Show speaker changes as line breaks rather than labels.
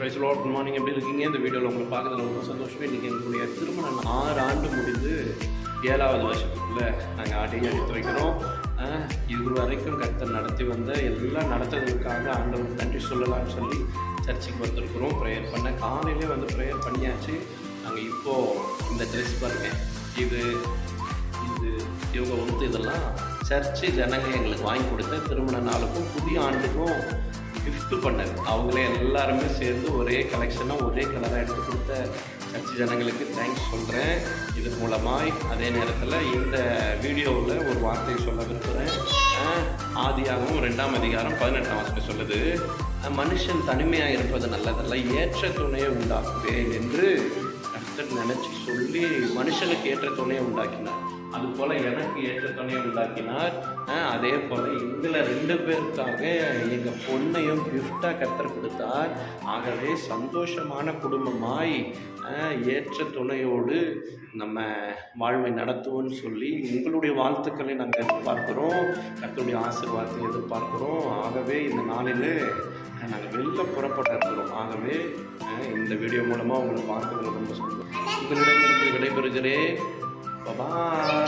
Rice lot good morning எப்படி இருக்கீங்க? இந்த வீடியோவில் உங்களை பார்க்குறது ரொம்ப சந்தோஷமே. இன்றைக்கி எங்களுடைய திருமணம் ஆறு ஆண்டு முடிந்து ஏழாவது வருஷத்துக்குள்ளே நாங்கள் ஆடி எடுத்து வைக்கிறோம். இது வரைக்கும் கர்த்தர் நடத்தி வந்த எல்லாம் நடத்துறதுக்காக ஆண்டவர் நன்றி சொல்லலாம்னு சொல்லி சர்ச்சுக்கு வந்திருக்கிறோம். ப்ரேயர் பண்ண காலையிலே வந்து ப்ரேயர் பண்ணியாச்சு. நாங்கள் இப்போது இந்த ட்ரெஸ் பாருங்க. இது இது இவங்க வந்து இதெல்லாம் சர்ச்சு ஜனங்க எங்களுக்கு வாங்கி கொடுத்த திருமண நாளுக்கும் புதிய ஆண்டுக்கும் கிஃப்ட் பண்ணது. அவங்களே எல்லாருமே சேர்ந்து ஒரே கலெக்ஷனாக ஒரே கலராக எடுத்து கொடுத்த சர்ச்சி ஜனங்களுக்கு தேங்க்ஸ் சொல்கிறேன் இது மூலமாக அதே நேரத்தில் இந்த வீடியோவில் ஒரு வார்த்தையை சொல்ல விரும்புகிறேன் ஆதியாகவும் ரெண்டாம் அதிகாரம் பதினெட்டாம் வசனம் சொல்லுது. மனுஷன் தனிமையாக இருப்பது நல்லதல்ல ஏற்ற துணையை உண்டாக்குவேன் என்று கர்த்தர் நினச்சி சொல்லி மனுஷனுக்கு ஏற்ற துணையை உண்டாக்கினார். அதுபோல் எனக்கு ஏற்ற துணையை உண்டாக்கினார் அதே போல் எங்களை ரெண்டு பேருக்காக எங்கள் பொண்ணையும் கிஃப்டாக கத்தர் கொடுத்தார். ஆகவே சந்தோஷமான குடும்பமாய் ஏற்ற துணையோடு நம்ம வாழ்வை நடத்துவோம்னு சொல்லி உங்களுடைய வாழ்த்துக்களை நாங்கள் எதிர்பார்க்குறோம். கத்தருடைய ஆசீர்வாதத்தை எதிர்பார்க்குறோம். ஆகவே இந்த நாளில் நாங்கள் வெளில புறப்பட்டு இருக்கிறோம். ஆகவே இந்த வீடியோ மூலமாக உங்களை பார்க்கறது ரொம்ப சொல்லுவோம் உங்களிடமிருந்து விடைபெறுகிறேன். Bye-bye.